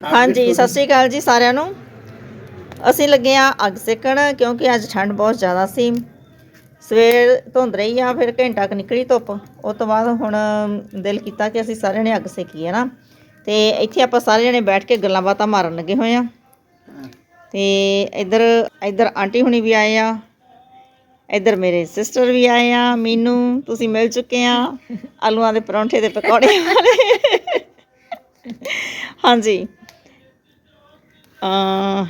ਹਾਂਜੀ ਸਤਿ ਸ਼੍ਰੀ ਅਕਾਲ ਜੀ ਸਾਰਿਆਂ ਨੂੰ। ਅਸੀਂ ਲੱਗੇ ਆ ਅੱਗ ਸੇਕਣ ਕਿਉਂਕਿ ਅੱਜ ਠੰਡ ਬਹੁਤ ਜ਼ਿਆਦਾ ਸੀ। ਸਵੇਰ ਧੁੰਦ ਰਹੀ ਆ ਫਿਰ ਘੰਟਾ ਕੁ ਨਿਕਲੀ ਧੁੱਪ। ਉਸ ਤੋਂ ਬਾਅਦ ਹੁਣ ਦਿਲ ਕੀਤਾ ਕਿ ਅਸੀਂ ਸਾਰਿਆਂ ਨੇ ਅੱਗ ਸੇਕੀਏ ਨਾ। ਤੇ ਇੱਥੇ ਆਪਾਂ ਸਾਰੇ ਜਣੇ ਬੈਠ ਕੇ ਗੱਲਾਂ ਬਾਤਾਂ ਮਾਰਨ ਲੱਗੇ ਹੋਏ ਆ ਤੇ ਇੱਧਰ ਇੱਧਰ ਆਂਟੀ ਹੁਣੀ ਵੀ ਆਏ ਆ। ਇੱਧਰ ਮੇਰੇ ਸਿਸਟਰ ਵੀ ਆਏ ਆ ਮੀਨੂ ਤੁਸੀਂ ਮਿਲ ਚੁੱਕੇ ਆ। ਆਲੂਆਂ ਦੇ ਪਰੌਂਠੇ ਦੇ ਪਕੌੜੇ। ਵਾਲੇ ਹਾਂਜੀ। ਅ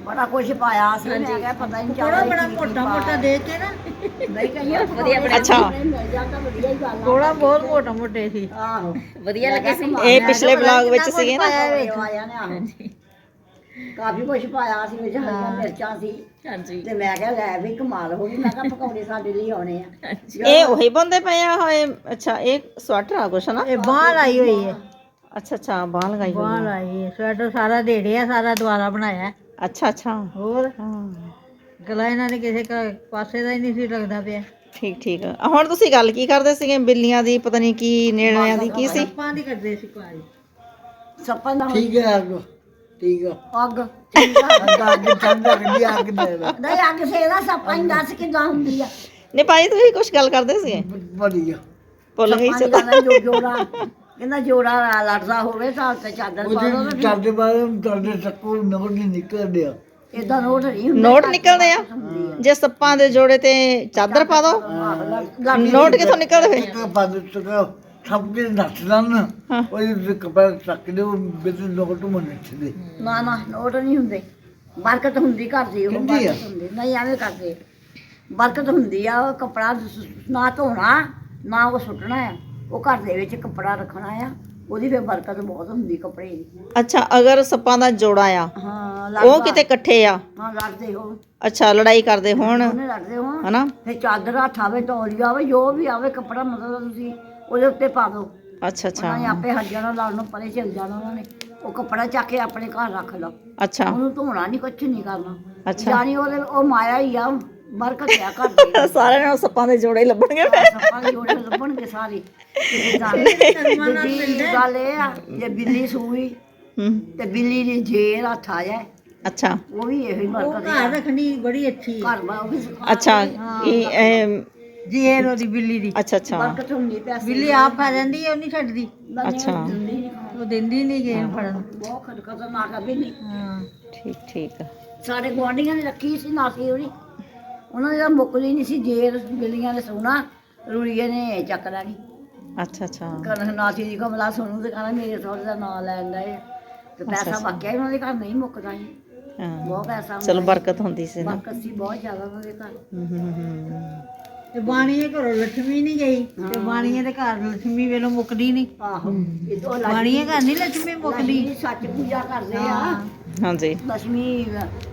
ਬੜਾ ਕੁਝ ਪਾਇਆ ਸੀ ਮੈਂ ਕਿਹਾ ਪਤਾ ਨਹੀਂ ਚੱਲਦਾ ਬੜਾ ਮੋਟਾ ਮੋਟਾ ਦੇ ਕੇ ਨਾ। ਨਹੀਂ ਕਹੀਏ ਵਧੀਆ ਅੱਛਾ। ਵਧੀਆ ਹੀ ਗੱਲ ਆ। ਥੋੜਾ ਬਹੁਤ ਮੋਟਾ ਮੋਟੇ ਸੀ। ਆਹੋ। ਵਧੀਆ ਲੱਗੇ ਸੀ। ਇਹ ਪਿਛਲੇ ਵਲੌਗ ਵਿੱਚ ਸੀਗੇ ਨਾ। ਆਇਆ ਨੇ। ਆਹੋ ਕਾਫੀ ਕੁਝ ਪਾਇਆ ਸੀ ਵਿੱਚ ਹਰੀਆਂ ਮਿਰਚਾਂ ਸੀ। ਹਾਂਜੀ। ਤੇ ਮੈਂ ਕਿਹਾ ਲੈ ਵੀ ਕਮਾਲ ਹੋ ਗਈ ਮੈਂ ਕਿਹਾ ਪਕੌੜੇ ਸਾਡੇ ਲਈ ਆਉਣੇ ਆ। ਇਹ ਉਹੀ ਬੰਦੇ ਪਏ ਆ ਹੋਏ ਅੱਛਾ ਇਹ ਸਵੈਟਰ ਆ ਕੁਛ ਨਾ ਇਹ ਬਾਹ ਲਾਈ ਹੋਈ ਹੈ। ਅੱਛਾ ਅੱਛਾ ਬਾਹ ਲਗਾਈ ਹੋਈ ਬਾਹ ਹੈ ਲਾਈ ਸਵੈਟਰ ਸਾਰਾ ਦੇੜਿਆ ਸਾਰਾ ਦੁਆਰਾ ਬਣਾਇਆ। ਅੱਛਾ ਅੱਛਾ। ਹੋਰ? ਹਾਂ। ਗਲਾ ਇਹਨਾਂ ਦੇ ਕਿਸੇ ਕ- ਪਾਸੇ ਦਾ ਹੀ ਨਹੀਂ ਸੀ ਲੱਗਦਾ ਪਿਆ। ਠੀਕ ਠੀਕ। ਆ ਹੁਣ ਤੁਸੀਂ ਗੱਲ ਕੀ ਕਰਦੇ ਸੀਗੇ? ਬਿੱਲੀਆਂ ਦੀ ਪਤਾ ਨਹੀਂ ਕੀ ਨੇੜਿਆਂ ਦੀ ਕੀ ਸੀ? ਪਾਂ ਦੀ ਕਰਦੇ ਸੀ ਕੁਆਰੀ ਸੱਪਾਂ ਦਾ ਠੀਕ ਹੈ ਅੱਗ। ਠੀਕ ਹੈ ਅੱਗ। ਅੱਗ ਅੱਗ ਠੰਡ ਲੱਗਦੀ ਅੱਗ ਦੇ ਦਾ ਨਹੀਂ ਅੱਗ ਸੇਦਾ ਸੱਪਾਂ ਹੀ ਦੱਸ ਕਿਦਾਂ ਹੁੰਦੀ ਆ? ਨੇ ਭਾਈ ਤੁਸੀਂ ਕੁਝ ਗੱਲ ਕਰਦੇ ਸੀਗੇ? ਵਧੀਆ। ਭੁੱਲ ਗਈ ਸੱਪਾਂ ਦੀ ਚਲੋ ਜੋ ਜੋੜਾ ਕਹਿੰਦਾ ਜੋੜਾ ਲੜਦਾ ਹੋਵੇ ਤਾਂ ਉੱਤੇ ਚਾਦਰ ਪਾ ਦੋ ਉਹਦੇ ਸਾਡੇ ਬਾਰੇ ਤੁਹਾਡੇ ਚੱਕੂ ਨਗਰ ਨਹੀਂ ਨਿਕਲਦੇ ਆ ਇਦਾਂ ਨੋਟ ਨਹੀਂ ਹੁੰਦਾ। ਨੋਟ ਨਿਕਲਦੇ ਆ? ਜੇ ਸੱਪਾਂ ਦੇ ਜੋੜੇ ਤੇ ਚਾਦਰ ਪਾ ਦੋ? ਨੋਟ ਕਿੱਥੋਂ ਨਿਕਲਦੇ ਇੱਕ ਪਦ ਤੱਕ ਸਭ ਕੇ ਨੱਚ ਲੰਨ ਹਾਂ। ਉਹ ਕਪੜਾ ਚੱਕ ਦੇ ਉਹ ਬਿਲ ਨਗਰ ਤੋਂ ਨੱਚਦੇ ਨਾ ਨਾ ਨੋਟ ਨਹੀਂ ਹੁੰਦੇ। ਬਰਕਤ ਹੁੰਦੀ ਘਰ ਦੀ ਉਹ ਹੁੰਦੀ ਆ? ਬਰਕਤ ਹੁੰਦੀ। ਨਹੀਂ ਐਵੇਂ ਕਰਦੇ। ਬਰਕਤ ਹੁੰਦੀ ਆ ਉਹ ਕਪੜਾ ਨਾ ਧੋਣਾ ਨਾ ਉਹ ਸੁੱਟਣਾ ਆ। ਉਹ ਘਰ ਦੇ ਵਿੱਚ ਕਪੜਾ ਰੱਖਣਾ ਆ ਉਹਦੀ ਫਿਰ ਬਰਕਤ ਬਹੁਤ ਹੁੰਦੀ ਕੱਪੜੇ ਦੀ। ਅੱਛਾ ਅਗਰ ਸੱਪਾਂ ਦਾ ਜੋੜਾ ਆ ਹਾਂ ਉਹ ਕਿਤੇ ਇਕੱਠੇ ਆ? ਹਾਂ ਲੜਦੇ ਹੋ ਅੱਛਾ ਲੜਾਈ ਕਰਦੇ ਹੋਣ? ਉਹਨੇ ਲੜਦੇ ਹੋ ਹਨਾ? ਫਿਰ ਚਾਦਰ ਹੱਥ ਆਵੇ ਤੌਲੀਆ ਆਵੇ ਜੋ ਵੀ ਆਵੇ ਕੱਪੜਾ ਮਤਲਬ ਤੁਸੀਂ ਉਹਦੇ ਉੱਤੇ ਪਾ ਦਿਓ ਅੱਛਾ ਉਹਨਾਂ ਨੇ ਅੱਛਾ ਆਪੇ ਹੱਜ ਜਾਣਾ ਲੜਨ ਨੂੰ ਪਰੇ ਚੱਲ ਜਾਣਾ ਉਹਨਾਂ ਨੇ। ਉਹ ਕੱਪੜਾ ਚੱਕ ਕੇ ਆਪਣੇ ਘਰ ਰੱਖ ਲਓ। ਅੱਛਾ। ਉਹਨੂੰ ਧੋਣਾ ਨਹੀਂ ਕੁਛ ਨਹੀਂ ਕਰਨਾ। ਅੱਛਾ। ਜਾਨੀ ਉਹਦੇ ਉਹ ਮਾਇਆ ਹੀ ਆ। ਬਰਕਤ ਆ ਘਰ ਦੀ ਸਾਰਿਆਂ ਨੂੰ ਸੱਪਾਂ ਦੇ ਜੋੜੇ ਲੱਭਣਗੇ ਫਿਰ। ਸੱਪਾਂ ਦੇ ਜੋੜੇ ਲੱਭਣਗੇ ਸਾਰੇ। ਦੂਜੀ ਗੱਲ ਇਹ ਆ ਜੇ ਬਿੱਲੀ ਸੂਈ ਹੂੰ। ਤੇ ਬਿੱਲੀ ਦੀ ਜੇਰ ਹੱਥ ਆ ਜਾਏ। ਅੱਛਾ। ਉਹ ਵੀ ਇਹੋ ਹੀ ਉਹ ਬਰਕਤ ਘਰ ਆ ਰੱਖਣੀ ਬੜੀ ਅੱਛੀ। ਹੈ ਘਰ ਬਾ ਉਹ ਵੀ ਸਿਖਾ- ਅੱਛਾ ਇਹ ਇਹ- ਜੇਰ ਉਹਦੀ ਬਿੱਲੀ ਦੀ। ਅੱਛਾ ਅੱਛਾ। ਬਰਕਤ ਹੁੰਦੀ ਪੈਸੇ ਬਿੱਲੀ ਆਪ ਖਾ ਜਾਂਦੀ ਹੈ ਉਹ ਨਹੀਂ ਛੱਡਦੀ। ਅੱਛਾ। ਉਹ ਦਿੰਦੀ ਨਹੀਂ ਗੇਮ ਫੜਨ। ਬਹੁਤ ਖਤ- ਖਤਰਨਾਕ ਆ ਬਿੱਲੀ। ਹਾਂ। ਠੀਕ ਠੀਕ ਸਾਡੇ ਗੁਆਂਢੀਆਂ ਨੇ ਰੱਖੀ ਸੀ ਨਾਸੀ ਉਹਦੀ। ਉਹਨਾਂ ਦਾ ਮੁੱਕਦੀ ਨਹੀਂ ਸੀ ਜੇਰ ਬਿੱਲੀਆਂ ਨੇ ਸੋਨਾ ਰੂੜੀਏ ਨੇ ਚੱਕ ਲੈਣੀ ਅੱਛਾ ਅੱਛਾ। ਕਰਨ ਨਾਥੀ ਜੀ ਕੋਲ ਬਲਾ ਸੋਨੂੰ ਤੇ ਕਹਿੰਦਾ ਮੇਰੇ ਸਹੁਰੇ ਦਾ ਨਾਂ ਲੈਂਦਾ ਏ। ਤੇ ਪੈਸਾ ਵਾਕਿਆ ਹੀ ਦੇ ਘਰ ਨਹੀਂ ਮੁੱਕਦਾ ਸੀ। ਬਹੁਤ ਪੈਸਾ ਚਲੋ ਬਰਕਤ ਹੁੰਦੀ ਸੀ ਬਰਕਤ ਸੀ ਬਹੁਤ ਜ਼ਿਆਦਾ ਉਹਨਾਂ ਦੇ ਘਰ। ਤੇ ਬਾਣੀਏ ਘਰੋਂ ਲక్ష్ਮੀ ਨਹੀਂ ਗਈ। ਤੇ ਬਾਣੀਏ ਦੇ ਘਰ ਲక్ష్ਮੀ ਵੇਲੋਂ ਮੁੱਕਦੀ ਨਹੀਂ। ਆਹੋ। ਇਹ ਤੋਂ ਬਾਣੀਏ ਘਰ ਨਹੀਂ ਲక్ష్ਮੀ ਮੁੱਕਦੀ। ਸੱਚ ਪੂਜਾ ਕਰਦੇ ਆ। ਹਾਂਜੀ। ਦਸਵੀਂ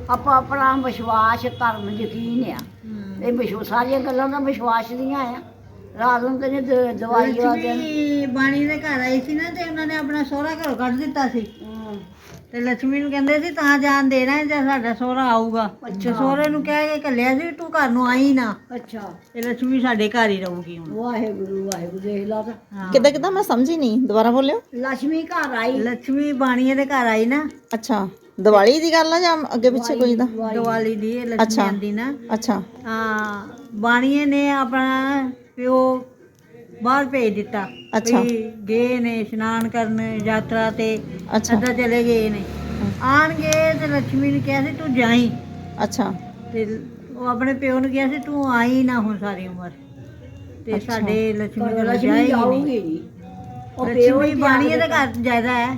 ਆਪੋ ਆਪਣਾ ਵਿਸ਼ਵਾਸ ਧਰਮ ਯਕੀਨ ਆ। ਇਹ ਵਿਸ਼ਵ ਸਾਰੀਆਂ ਗੱਲਾਂ ਦਾ ਵਿਸ਼ਵਾਸ ਦੀਆਂ ਆ। ਰਾਤ ਨੂੰ ਤੇ ਦਵਾਈ ਆ ਗਈ ਬਾਣੀ ਦੇ ਘਰ ਆਈ ਸੀ ਨਾ ਤੇ ਉਹਨਾਂ ਨੇ ਆਪਣਾ ਸੋਹਰਾ ਘਰੋਂ ਕੱਢ ਦਿੱਤਾ ਸੀ। ਤੇ ਲక్ష్ਮੀ ਨੂੰ ਕਹਿੰਦੇ ਸੀ ਤਾਂ ਜਾਣ ਦੇਣਾ ਜੇ ਸਾਡਾ ਸੋਹਰਾ ਆਊਗਾ? ਅੱਛਾ। ਸੋਹਰੇ ਨੂੰ ਕਹਿ ਕੇ ਕੱਲਿਆ ਸੀ ਤੂੰ ਘਰ ਨੂੰ ਆਈ ਨਾ। ਅੱਛਾ। ਤੇ ਲక్ష్ਮੀ ਸਾਡੇ ਘਰ ਹੀ ਰਹੂਗੀ ਹੁਣ। ਵਾਹਿਗੁਰੂ ਵਾਹਿਗੁਰੂ ਦੇਖ ਲਾ ਤਾਂ। ਕਿਦਾਂ ਕਿਦਾਂ? ਮੈਂ ਸਮਝੀ ਨਹੀਂ। ਦੁਬਾਰਾ ਬੋਲਿਓ। ਲక్ష్ਮੀ ਘਰ ਆਈ। ਲక్ష్ਮੀ ਬਾਣੀਏ ਦੇ ਘਰ ਆਈ ਨਾ। ਅੱਛਾ। ਦੀਵਾਲੀ ਦੀ ਗੱਲ ਆ ਜਾਂ ਅੱਗੇ ਪਿੱਛੇ ਕੋਈ ਦਾ? ਦੀਵਾਲੀ ਦੀ ਇਹ ਨਾ। ਅੱਛਾ। ਹਾਂ ਬਾਣੀਏ ਨੇ ਆਪਣਾ ਪਿਓ ਬਾਹਰ ਭੇਜ ਦਿੱਤਾ। ਅੱਛਾ। ਗਏ ਨੇ ਇਸ਼ਨਾਨ ਕਰਨ ਯਾਤਰਾ ਤੇ ਅੱਛਾ। ਚਲੇ ਗਏ ਨੇ। ਆਣਗੇ ਤੇ ਲక్ష్ਮੀ ਨੇ ਕਿਹਾ ਸੀ ਤੂੰ ਜਾਈ। ਅੱਛਾ। ਤੇ ਉਹ ਆਪਣੇ ਪਿਓ ਨੂੰ ਕਿਹਾ ਸੀ ਤੂੰ ਆਈ ਨਾ ਹੁਣ ਸਾਰੀ ਉਮਰ। ਤੇ ਸਾਡੇ ਲక్ష్ਮੀ ਕੋਲ ਜਾਈ ਨਹੀਂ ਉਹ ਪਿਓ ਬਾਣੀਏ ਦਾ ਘਰ ਜਾਇਦਾ ਹੈ।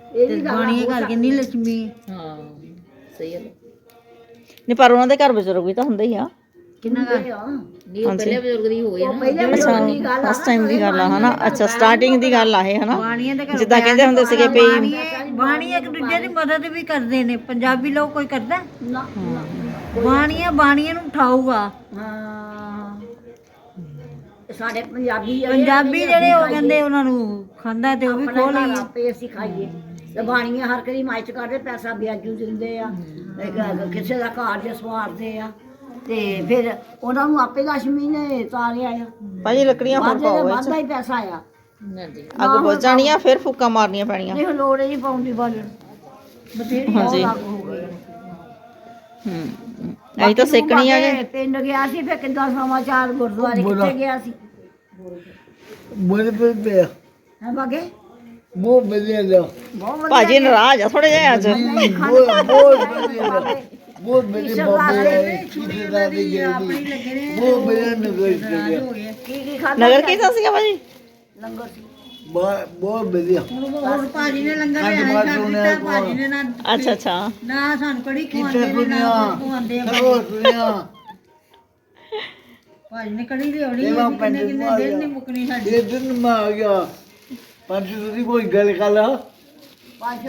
ਇਹ ਤੇ ਵੀ ਗੱਲ ਬਾਣੀਏ ਘਰ ਕਿੰਨੀ ਲక్ష్ਮੀ ਹੈ। ਹਾਂ ਸਹੀ ਹੈ। ਨਹੀਂ ਪਰ ਉਹਨਾਂ ਦੇ ਘਰ ਬਜ਼ੁਰਗ ਵੀ ਤਾਂ ਹੁੰਦੇ ਹੀ ਆ। ਕਿੰਨਾ ਹਾਂਜੀ। ਉਹ ਪਹਿਲੇ ਬਜ਼ੁਰਗ ਦੀ ਗੱਲ ਆ ਫਸਟ ਟਾਈਮ ਦੀ ਗੱਲ ਆ ਹਨਾ? ਅੱਛਾ ਸਟਾਰਟਿੰਗ ਦੀ ਗੱਲ ਆ ਇਹ ਹਨਾ? ਬਾਣੀਆਂ ਦੇ ਘਰੋਂ ਜਿੱਦਾਂ ਕਹਿੰਦੇ ਹੁੰਦੇ ਸੀਗੇ ਬਾਣੀਏ ਬਾਣੀ ਇੱਕ ਦੂਜੇ ਦੀ ਮਦਦ ਵੀ ਕਰਦੇ ਨੇ। ਪੰਜਾਬੀ ਲੋਕ ਕੋਈ ਕਰਦਾ? ਨਾ ਨਾ। ਬਾਣੀਆਂ ਬਾਣੀਆਂ ਨੂੰ ਉਠਾਊਗਾ। ਹਾਂ। ਇਹ ਸਾਡੇ ਪੰਜਾਬੀ ਜਿਹੜੇ ਪੰਜਾਬੀ ਜਿਹੜੇ ਉਹ ਕਹਿੰਦੇ ਉਹਨਾਂ ਨੂੰ ਖਾਂਦਾ ਤੇ ਉਹ ਵੀ ਖੋਲ ਘਰ ਆਪੇ ਅਸੀਂ ਖਾਈਏ। ਤੇ ਬਾਣੀਆਂ ਹਰ ਕਦੀ ਮਾਇਚ ਕਰਦੇ ਪੈਸਾ ਵਿਆਜੂ ਦਿੰਦੇ ਆ ਕਿਸੇ ਦਾ ਕਾਰਜ ਸਵਾਰਦੇ ਆ। ਤੇ ਫਿਰ ਉਹਨਾਂ ਨੂੰ ਆਪੇ ਲక్ష్ਮੀ ਨੇ ਤਾਰਿਆ ਆ। ਭਾਜੀ ਲੱਕੜੀਆਂ ਹੋਰ ਪਾਓ ਵਿੱਚ ਵਾਧਾ ਹੀ ਪੈਸਾ ਆ। ਅੱਗ ਹੋ ਜਾਣੀਆਂ ਫਿਰ ਫੁੱਕਾ ਮਾਰਨੀਆਂ ਪੈਣੀਆਂ। ਨਹੀਂ ਲੋੜ ਨਹੀਂ ਪਾਉਂਦੀ ਬਾਲਣ ਬਥੇਰੀ ਹਾਂਜੀ। ਹੂੰ ਅਹੀਂ ਤਾਂ ਸਿੱਖਣੀ ਆ ਗਏ ਪਿੰਡ ਗਿਆ ਸੀ ਫਿਰ ਕਿੰਦਾ ਸਮਾਚਾਰ ਗੁਰਦੁਆਰੇ ਕਿੱਥੇ ਗਿਆ ਸੀ? ਬੋਲੇ ਪਿਆ ਹੈ ਬਾਗੇ? ਬਹੁਤ ਵਧੀਆ ਗਾ ਭਾਜੀ ਨਾਰਾਜ਼ ਆ ਥੋੜੇ ਜਿਹਾ ਅੱਜ। ਬਹੁਤ ਨਗਰ ਕਰਿਆ ਨਗਰ ਸੀਗਾ ਭਾਜੀ? ਬਹੁਤ ਵਧੀਆ। ਭਾਜੀ ਨੇ ਲੰਗਰ ਆਇਆ ਭਾਜੀ ਨੇ ਨਾ। ਅੱਛਾ ਅੱਛਾ। ਨਾ ਸਾਨੂੰ ਕੜੀ ਖਵਾਉਂਦੇ ਨੇ ਨਾ ਖਵਾਉਂਦੇ ਆ ਭਾਜੀ। ਨੇ ਕੜੀ ਲਿਆਉਣੀ ਕਿੰਨੇ ਕਿੰਨੇ ਦਿਨ ਨਹੀਂ ਮੁੱਕਣੀ ਸਾਡੀ। ਇਹ ਦਿਨ ਮਾ ਆ ਗਿਆ। ਪੰਜ ਤੁਸੀਂ ਕੋਈ ਗੱਲ ਕਰ ਲਾ। ਪੰਜ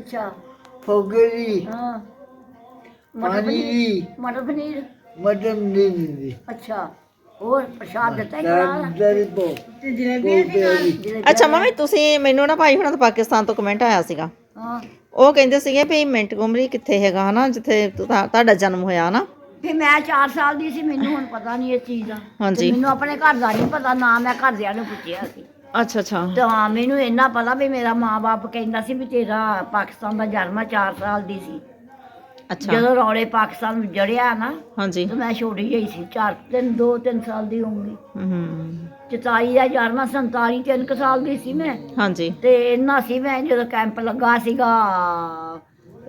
ਅੱਛਾ। ਫੋਗੇ ਤੁਸੀਂ ਮੈਨੂੰ ਨਾ ਭਾਈ ਹੁਣਾਂ ਤੋਂ ਪਾਕਿਸਤਾਨ ਤੋਂ ਕਮੈਂਟ ਆਇਆ ਸੀਗਾ। ਉਹ ਕਹਿੰਦੇ ਸੀਗੇ ਵੀ ਮਿੰਟ ਗੁਮਰੀ ਕਿੱਥੇ ਹੈਗਾ ਹਨਾ? ਜਿੱਥੇ ਤੁਹਾਡਾ ਜਨਮ ਹੋਇਆ ਹਨਾ? ਫਿਰ ਮੈਂ 4 ਸਾਲ ਦੀ ਸੀ ਮੈਨੂੰ ਹੁਣ ਪਤਾ ਨਹੀਂ ਇਹ ਚੀਜ਼ ਦਾ। ਹਾਂਜੀ। ਤੇ ਮੈਨੂੰ ਆਪਣੇ ਘਰ ਦਾ ਨਹੀਂ ਪਤਾ ਨਾ ਮੈਂ ਘਰਦਿਆਂ ਨੂੰ ਪੁੱਛਿਆ ਸੀ। ਅੱਛਾ ਅੱਛਾ। ਤਾਂ ਮੈਨੂੰ ਇੰਨਾ ਪਤਾ ਵੀ ਮੇਰਾ ਮਾਂ-ਬਾਪ ਕਹਿੰਦਾ ਸੀ ਵੀ ਤੇਰਾ ਪਾਕਿਸਤਾਨ ਦਾ ਜਨਮ 4 ਸਾਲ ਦੀ ਸੀ। ਅੱਛਾ। ਜਦੋਂ ਰੌਲੇ ਪਾਕਿਸਤਾਨ ਜੜਿਆ ਨਾ ਹਾਂਜੀ। ਤੇ ਮੈਂ ਛੋਟੀ ਜਿਹੀ ਸੀ 4 3 2 3 ਸਾਲ ਦੀ ਹੋਊਂਗੀ। ਹੂੰ। 44 ਦਾ ਜਨਮ 47 ਤਿੰਨ ਕੁ ਸਾਲ ਦੀ ਸੀ ਮੈਂ। ਹਾਂਜੀ। ਤੇ ਇੰਨਾ ਸੀ ਮੈਂ ਜਦੋਂ ਕੈਂਪ ਲੱਗਾ ਸੀਗਾ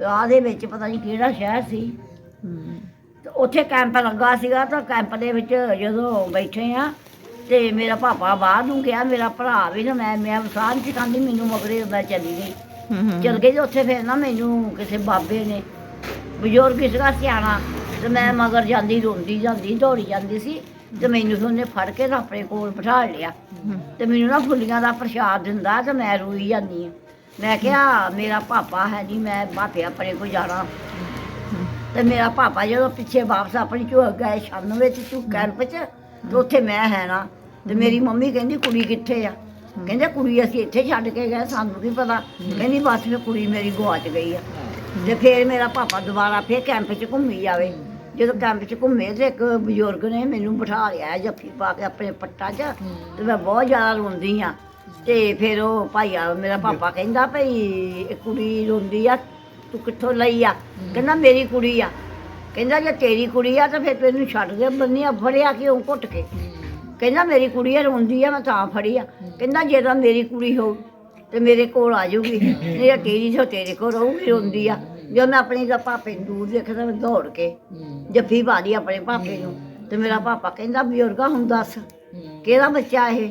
ਰਾਹ ਦੇ ਵਿੱਚ ਪਤਾ ਨਹੀਂ ਕਿਹੜਾ ਸ਼ਹਿਰ ਸੀ। ਹੂੰ। ਤੇ ਉੱਥੇ ਕੈਂਪ ਲੱਗਾ ਸੀਗਾ ਤਾਂ ਕੈਂਪ ਦੇ ਵਿੱਚ ਜਦੋਂ ਬੈਠੇ ਆ ਤੇ ਮੇਰਾ ਪਾਪਾ ਬਾਹਰ ਨੂੰ ਗਿਆ ਮੇਰਾ ਭਰਾ ਵੀ ਨਾ ਮੈਂ ਮੈਂ ਵਸਾਂ ਚ ਖਾਂਦੀ ਮੈਨੂੰ ਮਗਰੇ ਮੈਂ ਚਲੀ ਗਈ। ਚਲ ਗਈ ਤੇ ਉੱਥੇ ਫਿਰ ਨਾ ਮੈਨੂੰ ਕਿਸੇ ਬਾਬੇ ਨੇ ਬਜ਼ੁਰਗ ਸੀਗਾ ਸਿਆਣਾ ਤੇ ਮੈਂ ਮਗਰ ਜਾਂਦੀ ਰੋਂਦੀ ਜਾਂਦੀ ਦੌੜੀ ਜਾਂਦੀ ਸੀ ਤੇ ਮੈਨੂੰ ਉਹਨੇ ਫੜ ਕੇ ਤਾਂ ਆਪਣੇ ਕੋਲ ਬਿਠਾ ਲਿਆ। ਤੇ ਮੈਨੂੰ ਨਾ ਫੁੱਲੀਆਂ ਦਾ ਪ੍ਰਸ਼ਾਦ ਦਿੰਦਾ ਤੇ ਮੈਂ ਰੋਈ ਜਾਂਦੀ ਹਾਂ ਮੈਂ ਕਿਹਾ ਮੇਰਾ ਪਾਪਾ ਹੈ ਨਹੀਂ ਮੈਂ ਬਾਪੇ ਆਪਣੇ ਕੋਲ ਜਾਣਾ। ਤੇ ਮੇਰਾ ਪਾਪਾ ਜਦੋਂ ਪਿੱਛੇ ਵਾਪਸ ਆਪਣੀ ਝੋਕ ਗਏ ਛੰਨ ਵਿੱਚ ਝੂ ਕੈਂਪ 'ਚ, ਤੇ ਉੱਥੇ ਮੈਂ ਹੈ ਨਾ ਤੇ ਮੇਰੀ ਮੰਮੀ ਕਹਿੰਦੀ, ਕੁੜੀ ਕਿੱਥੇ ਆ? ਕਹਿੰਦੇ, ਕੁੜੀ ਅਸੀਂ ਇੱਥੇ ਛੱਡ ਕੇ ਗਏ, ਸਾਨੂੰ ਕੀ ਪਤਾ? ਕਹਿੰਦੀ, ਬਸ ਮੈਂ ਕੁੜੀ ਮੇਰੀ ਗਵਾਚ ਗਈ ਆ। ਤੇ ਫਿਰ ਮੇਰਾ ਪਾਪਾ ਦੁਬਾਰਾ ਫਿਰ ਕੈਂਪ 'ਚ ਘੁੰਮੀ ਜਾਵੇ। ਜਦੋਂ ਕੈਂਪ 'ਚ ਘੁੰਮੇ ਤੇ ਇੱਕ ਬਜ਼ੁਰਗ ਨੇ ਮੈਨੂੰ ਬਿਠਾ ਲਿਆ ਜੱਫੀ ਪਾ ਕੇ ਆਪਣੇ ਪੱਟਾ 'ਚ, ਤੇ ਮੈਂ ਬਹੁਤ ਜ਼ਿਆਦਾ ਰੋਂਦੀ ਆ। ਤੇ ਫਿਰ ਉਹ ਭਾਈਆ ਮੇਰਾ ਪਾਪਾ ਕਹਿੰਦਾ ਭਈ ਕੁੜੀ ਰੋਂਦੀ ਆ ਤੂੰ ਕਿੱਥੋਂ ਲਈ ਆ? ਕਹਿੰਦਾ, ਮੇਰੀ ਕੁੜੀ ਆ। ਕਹਿੰਦਾ, ਜੇ ਤੇਰੀ ਕੁੜੀ ਆ ਤਾਂ ਫਿਰ ਤੈਨੂੰ ਛੱਡ ਦੇ। ਬੰਨੀਆਂ, ਫੜਿਆ ਕਿਉਂ ਘੁੱਟ ਕੇ? ਕਹਿੰਦਾ, ਮੇਰੀ ਕੁੜੀ ਆ, ਰੋਂਦੀ ਆ, ਮੈਂ ਤਾਂ ਫੜੀ ਆ। ਕਹਿੰਦਾ, ਜੇ ਤਾਂ ਮੇਰੀ ਕੁੜੀ ਹੋ ਤੇ ਮੇਰੇ ਕੋਲ ਆ ਜਾਊਗੀ ਨਹੀਂ ਤਾਂ ਤੇਰੀ ਜੋ ਤੇਰੇ ਕੋਲ ਰਹੂਗੀ, ਰੋਂਦੀ ਆ। ਜਦੋਂ ਮੈਂ ਆਪਣੀ ਦਾ ਪਾਪੇ ਨੂੰ ਦੂਰ ਦੇਖਦਾ, ਮੈਂ ਦੌੜ ਕੇ ਜੱਫੀ ਪਾ ਲਈ ਆਪਣੇ ਪਾਪੇ ਨੂੰ। ਤੇ ਮੇਰਾ ਪਾਪਾ ਕਹਿੰਦਾ, ਬਜ਼ੁਰਗਾ ਹੁਣ ਦੱਸ ਕਿਹਦਾ ਬੱਚਾ ਇਹ?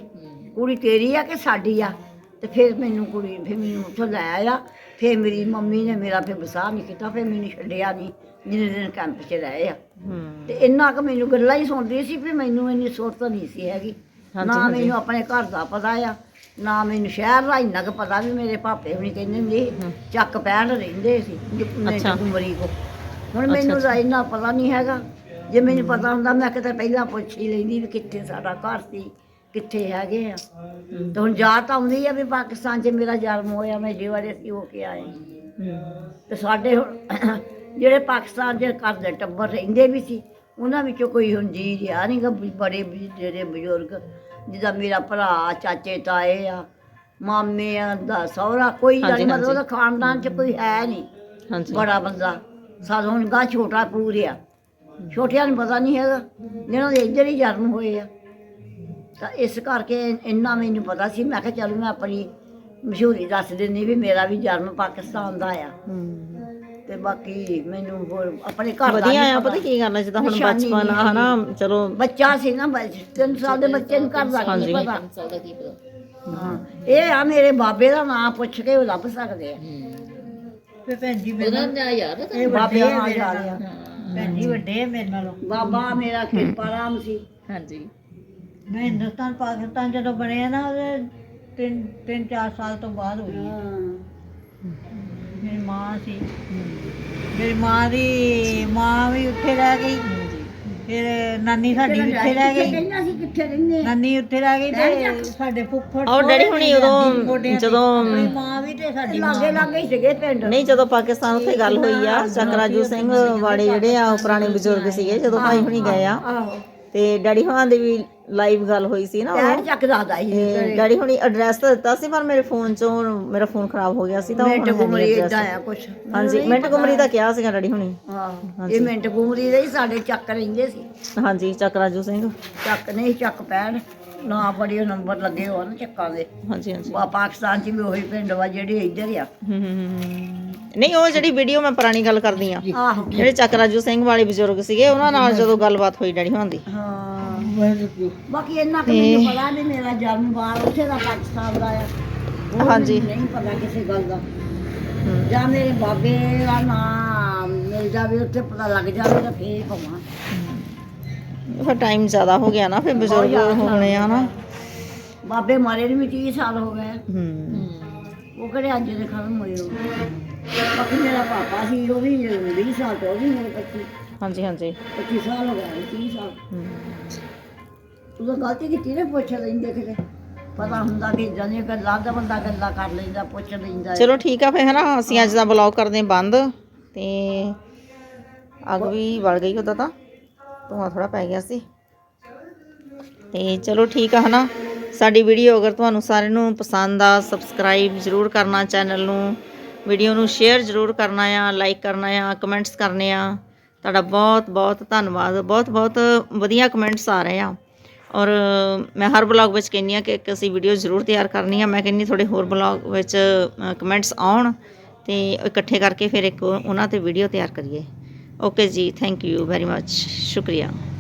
ਕੁੜੀ ਤੇਰੀ ਆ ਕਿ ਸਾਡੀ ਆ? ਤੇ ਫਿਰ ਮੈਨੂੰ ਕੁੜੀ, ਫਿਰ ਮੈਨੂੰ ਉੱਥੋਂ ਲੈ ਆਇਆ। ਫਿਰ ਮੇਰੀ ਮੰਮੀ ਨੇ ਮੇਰਾ ਫਿਰ ਵਸਾਹ ਨਹੀਂ ਕੀਤਾ ਫਿਰ ਮੈਨੂੰ ਛੱਡਿਆ ਨਹੀਂ ਜਿੰਨੇ ਦਿਨ ਕੈਂਪ 'ਚ ਰਹੇ ਆ। ਤੇ ਇੰਨਾ ਕੁ ਮੈਨੂੰ ਗੱਲਾਂ ਹੀ ਸੁਣਦੀ ਸੀ ਵੀ ਮੈਨੂੰ ਇੰਨੀ ਸੁਰਤ ਨਹੀਂ ਸੀ ਹੈਗੀ। ਨਾ। ਮੈਨੂੰ ਆਪਣੇ ਘਰ ਦਾ ਪਤਾ ਆ ਨਾ ਮੈਨੂੰ ਸ਼ਹਿਰ ਦਾ ਇੰਨਾ ਕੁ ਪਤਾ ਵੀ ਮੇਰੇ ਪਾਪੇ ਹੁਣੀ ਕਹਿੰਦੇ ਹੁੰਦੇ ਚੱਕ ਪੈਣ ਰਹਿੰਦੇ ਸੀ ਅੱਛਾ। ਕੁਮਰੀ ਕੋ। ਹੁਣ ਮੈਨੂੰ ਤਾਂ ਇੰਨਾ ਪਤਾ ਨਹੀਂ ਹੈਗਾ। ਜੇ ਮੈਨੂੰ ਪਤਾ ਹੁੰਦਾ ਮੈਂ ਕਿਤੇ ਪਹਿਲਾਂ ਪੁੱਛ ਹੀ ਲੈਂਦੀ ਵੀ ਕਿੱਥੇ ਸਾਡਾ ਘਰ ਸੀ। ਕਿੱਥੇ ਹੈਗੇ ਆ। ਤੇ ਹੁਣ ਯਾਦ ਤਾਂ ਆਉਂਦੀ ਆ ਵੀ ਪਾਕਿਸਤਾਨ 'ਚ ਮੇਰਾ ਜਨਮ ਹੋਇਆ ਮੈਂ ਜਿਵਾਰੇ ਅਸੀਂ ਹੋ ਕੇ ਆਏ। ਤੇ ਸਾਡੇ ਹੁਣ ਜਿਹੜੇ ਪਾਕਿਸਤਾਨ ਦੇ ਘਰ ਦੇ ਟੱਬਰ ਰਹਿੰਦੇ ਵੀ ਸੀ ਉਹਨਾਂ ਵਿੱਚੋਂ ਕੋਈ ਹੁਣ ਜੀ ਰਿਹਾ ਨਹੀਂ ਗਾ ਵੀ ਬੜੇ ਜਿਹੜੇ ਬਜ਼ੁਰਗ ਜਿੱਦਾਂ ਮੇਰਾ ਭਰਾ ਚਾਚੇ ਤਾਏ ਆ ਮਾਮੇ ਆ ਦਾ ਸਹੁਰਾ ਕੋਈ ਜਾਨੀ ਮਤਲਬ। ਉਹਦਾ ਖਾਨਦਾਨ 'ਚ ਕੋਈ ਹੈ ਨਹੀਂ ਬੜਾ ਬੰਦਾ। ਸਾਨੂੰ ਹੁਣ ਗਾ ਛੋਟਾ ਪੂਰਿਆ। ਛੋਟਿਆਂ ਨੂੰ ਪਤਾ ਨਹੀਂ ਹੈਗਾ ਜਿਹਨਾਂ ਦੇ ਇੱਧਰ ਹੀ ਜਨਮ ਹੋਏ ਆ। ਤਾਂ ਇਸ ਕਰਕੇ ਇੰਨਾ ਮੈਨੂੰ ਪਤਾ ਸੀ। ਮੈਂ ਕਿਹਾ ਚਲ ਮੈਂ ਆਪਣੀ ਮਸ਼ਹੂਰੀ ਦੱਸ ਦਿੰਦੀ ਵੀ ਮੇਰਾ ਵੀ ਜਨਮ ਪਾਕਿਸਤਾਨ ਦਾ ਆ। ਹੂੰ। ਤੇ ਬਾਕੀ ਮੈਨੂੰ ਹੋਰ ਆਪਣੇ ਘਰ ਦਾ ਵਧੀਆ ਆ ਪਤਾ ਕੀ ਹੈ ਜਿੱਦਾਂ ਹੁਣ ਨਿਸ਼ਾਨੀ ਬਚਪਨ ਆ ਹਨਾ ਚਲੋ। ਬੱਚਾ ਸੀ ਨਾ ਬੱਚ- ਤਿੰਨ ਸਾਲ ਦੇ ਬੱਚੇ ਨੂੰ ਘਰ ਦਾ ਹਾਂਜੀ। ਨਹੀਂ ਪਤਾ? ਹਾਂ ਇਹ ਆ ਮੇਰੇ ਬਾਬੇ ਦਾ ਨਾਮ ਪੁੱਛ ਕੇ ਉਹ ਲੱਭ ਸਕਦੇ ਆ। ਤੇ ਭੈਣ ਜੀ ਮੇਰੇ ਨਾਲ ਨਾ ਯਾਰ ਇਹ ਵੱਡੇ ਬਾਬਿਆਂ ਆ ਮੇਰੇ ਨਾਲੋਂ। ਭੈਣ ਜੀ ਵੱਡੇ ਆ ਮੇਰੇ ਨਾਲੋਂ। ਬਾਬਾ ਮੇਰਾ ਕਿਰਪਾ ਰਾਮ ਸੀ। ਹਾਂਜੀ। ਮੈਂ ਹਿੰਦੁਸਤਾਨ ਪਾਕਿਸਤਾਨ ਜਦੋਂ ਬਣਿਆ ਨਾ ਉਹਦੇ ਤਿੰਨ ਤਿੰਨ ਚਾਰ ਸਾਲ ਤੋਂ ਬਾਅਦ ਹੋਈ ਹੈ। ਮੇਰੀ ਮਾਂ ਸੀ। ਮੇਰੀ ਮਾਂ ਦੀ ਮਾਂ ਵੀ ਉੱਥੇ ਰਹਿ ਗਈ। ਫਿਰ ਨਾਨੀ ਸਾਡੀ ਵੀ ਉੱਥੇ ਰਹਿ ਗਈ। ਕਹਿੰਦਾ ਸੀ ਕਿੱਥੇ ਰਹਿੰਦੇ ਨਾਨੀ ਉੱਥੇ ਰਹਿ ਗਈ ਤੇ ਸਾਡੇ ਫੁੱਫੜ ਔਰ ਡੈਡੀ ਹੁਣੀ ਉਦੋਂ ਜਦੋਂ ਮੇਰੀ ਮਾਂ ਵੀ ਤੇ ਸਾਡੀ ਮਾਂ ਲਾਗੇ ਲਾਗੇ ਹੀ ਸੀਗੇ ਪਿੰਡ। ਨਹੀਂ ਜਦੋਂ ਪਾਕਿਸਤਾਨ ਉੱਥੇ ਗੱਲ ਹੋਈ ਆ ਚੱਕਰਾਜੂ ਸਿੰਘ ਵਾਲੇ ਜਿਹੜੇ ਆ ਉਹ ਪੁਰਾਣੇ ਬਜ਼ੁਰਗ ਸੀਗੇ ਜਦੋਂ ਭਾਈ ਹੁਣੀ ਗਏ ਆ। ਆਹੋ। ਤੇ ਡੈਡੀ ਹੁਣਾਂ ਦੀ ਵੀ ਲਾਈਵ ਗੱਲ ਹੋਈ ਸੀ ਨਾ ਪੈਰ ਉਹ ਚੱਕ ਦੱਸਦਾ ਸੀ ਤੇ ਡੈਡੀ ਹੁਣੀ ਐਡਰੈਸ ਤਾਂ ਦਿੱਤਾ ਸੀ ਪਰ ਮੇਰੇ ਫੋਨ ਚੋਂ ਮੇਰਾ ਫੋਨ ਖਰਾਬ ਹੋ ਗਿਆ ਸੀ ਤਾਂ ਉਹ ਮਿੰਟ ਹੁਣ ਹੈ ਨੀ ਗੁਮਰੀ address। ਇਦਾਂ ਆ ਕੁਛ। ਹਾਂਜੀ ਮਿੰਟ ਗੁਮਰੀ ਦਾ ਕਿਹਾ ਸੀਗਾ ਡੈਡੀ ਹੁਣੀ। ਆਹੋ ਇਹ ਮਿੰਟ ਗੁਮਰੀ ਦੇ ਹੀ ਸਾਡੇ ਚੱਕ ਰਹਿੰਦੇ ਸੀ। ਹਾਂਜੀ ਚੱਕਰਾਜੂ ਸਿੰਘ। ਚੱਕ ਨਹੀਂ ਚੱਕ ਪੈਣ। ਨਾ ਬੜੀ ਨੰਬਰ ਲੱਗੇ ਹੋਣ ਚੱਕਾਂ ਦੇ ਹਾਂਜੀ ਹਾਂਜੀ। ਪਾ- ਪਾਕਿਸਤਾਨ ਚ ਵੀ ਉਹੀ ਪਿੰਡ ਵਾ ਜਿਹੜੀ ਇੱਧਰ ਆ। ਨਹੀਂ ਉਹ ਜਿਹੜੀ ਵੀਡੀਓ ਮੈਂ ਪੁਰਾਣੀ ਗੱਲ ਕਰਦੀ ਆ ਆਹੋ। ਜਿਹੜੇ ਚੱਕਰਾਜੂ ਸਿੰਘ ਵਾਲੇ ਬਜ਼ੁਰਗ ਸੀਗੇ ਉਹਨਾਂ ਨਾਲ ਜਦੋਂ ਗੱਲਬਾਤ ਹੋਈ ਡੈਡੀ ਹੁਣਾਂ ਦੀ। ਹਾਂ। ਬਾਕੀ ਇੰਨਾ ਕੁ ਮੈਨੂੰ ਪਤਾ ਨਹੀਂ ਮੇਰਾ ਜਨਮ ਬਾਹਰ ਉੱਥੇ ਦਾ ਪਾਕਿਸਤਾਨ ਦਾ ਆ। ਉਹ ਹਾਂਜੀ। ਮੈਨੂੰ ਨਹੀਂ ਪਤਾ ਕਿਸੇ ਗੱਲ ਦਾ। ਜਾਂ ਮੇਰੇ ਬਾਬੇ ਦਾ ਨਾਮ ਮਿਲ ਜਾਵੇ ਉੱਥੇ ਪਤਾ ਲੱਗ ਜਾਵੇ ਤਾਂ ਫੇਰ ਕਮਾਂ ਫਿਰ ਟਾਈਮ ਜ਼ਿਆਦਾ ਹੋ ਗਿਆ ਨਾ ਫਿਰ ਬਜ਼ੁਰਗ ਹੋਣੇ ਆ ਨਾ। ਬਾਬੇ ਮਾਰੇ ਨੂੰ ਵੀ 30 ਸਾਲ ਹੋ ਗਏ। ਹੂੰ। ਉਹ ਕਿਹੜੇ ਅੱਜ ਦੇ ਖਤਮ ਹੋਏ ਹੋ ਬਾਕੀ ਮੇਰਾ ਪਾਪਾ ਸੀ ਉਹ ਵੀ 20 ਸਾਲ ਤੋਂ ਉਹ ਵੀ ਮੇਰੇ 25 ਹਾਂਜੀ ਹਾਂਜੀ। 25 ਸਾਲ ਹੋ ਗਏ 30 ਸਾਲ। ਹੂੰ। ਉਦੋਂ ਗਲਤੀ ਕੀਤੀ ਨੇ ਪੁੱਛ ਲੈਂਦੇ ਕਿਤੇ। ਪਤਾ ਹੁੰਦਾ ਕਿ ਜਾਨੀ ਗੱਲਾਂ ਦਾ ਬੰਦਾ ਗੱਲਾਂ ਕਰ ਲੈਂਦਾ ਪੁੱਛ ਲੈਂਦਾ। ਚਲੋ ਠੀਕ ਆ ਫਿਰ ਹਨਾ? ਅਸੀਂ ਅੱਜ ਦਾ ਬਲੌਗ ਕਰਦੇ ਬੰਦ ਤੇ ਅੱਗ ਵੀ ਵੜ ਗਈ ਉਹਦਾ ਤਾਂ। ਧੂਆਂ ਥੋੜਾ ਪੈ ਗਿਆ ਸੀ। ਤੇ ਚਲੋ ਠੀਕ ਆ ਹਨਾ। ਸਾਡੀ ਵੀਡੀਓ ਅਗਰ ਤੁਹਾਨੂੰ ਸਾਰਿਆਂ ਨੂੰ ਪਸੰਦ ਆ ਸਬਸਕ੍ਰਾਈਬ ਜ਼ਰੂਰ ਕਰਨਾ ਚੈਨਲ ਨੂੰ। ਵੀਡੀਓ ਨੂੰ ਸ਼ੇਅਰ ਜ਼ਰੂਰ ਕਰਨਾ ਆ ਲਾਈਕ ਕਰਨਾ ਆ ਕਮੈਂਟਸ ਕਰਨੇ ਆ। ਤੁਹਾਡਾ ਬਹੁਤ ਬਹੁਤ ਧੰਨਵਾਦ। ਬਹੁਤ ਬਹੁਤ ਵਧੀਆ ਕਮੈਂਟਸ ਆ ਰਹੇ ਆ। ਔਰ ਮੈਂ ਹਰ ਬਲੌਗ ਵਿੱਚ ਕਹਿੰਦੀ ਆ ਕਿ ਇੱਕ ਅਸੀਂ ਵੀਡੀਓ ਜ਼ਰੂਰ ਤਿਆਰ ਕਰਨੀ ਆ। ਮੈਂ ਕਹਿੰਦੀ ਥੋੜੇ ਹੋਰ ਬਲੌਗ ਵਿੱਚ ਕਮੈਂਟਸ ਆਉਣ ਤੇ ਇਕੱਠੇ ਕਰਕੇ ਫਿਰ ਇੱਕ ਉਹਨਾਂ ਤੇ ਵੀਡੀਓ ਤਿਆਰ ਕਰੀਏ। Okay ji thank you very much શુક્રિયા